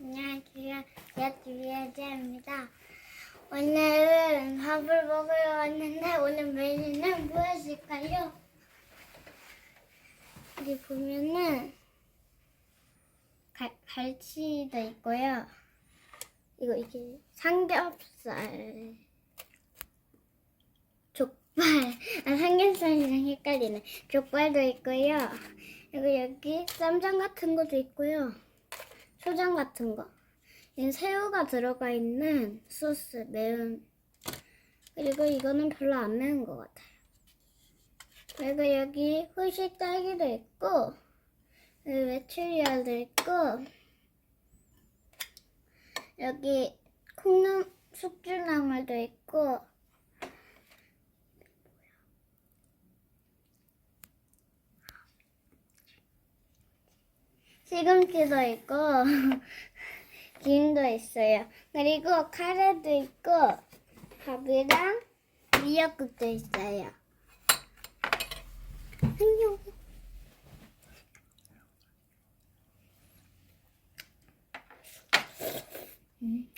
안녕하세요. 야주야자입니다. 오늘은 밥을 먹으러 왔는데 오늘 메뉴는 무엇일까요? 여기 보면은 갈, 갈치도 있고요. 이거 이게 삼겹살, 족발, 아 삼겹살이랑 헷갈리네. 족발도 있고요. 그리고 여기 쌈장 같은 것도 있고요. 초장 같은 거. 이 새우가 들어가 있는 소스 매운. 그리고 이거는 별로 안 매운 것 같아요. 그리고 여기 후식 딸기도 있고, 메추리알도 있고, 여기 콩나물 숙주나물도 있고, 시금치도 있고 김도 있어요. 그리고 카레도 있고 밥이랑 미역국도 있어요. 안녕. 음,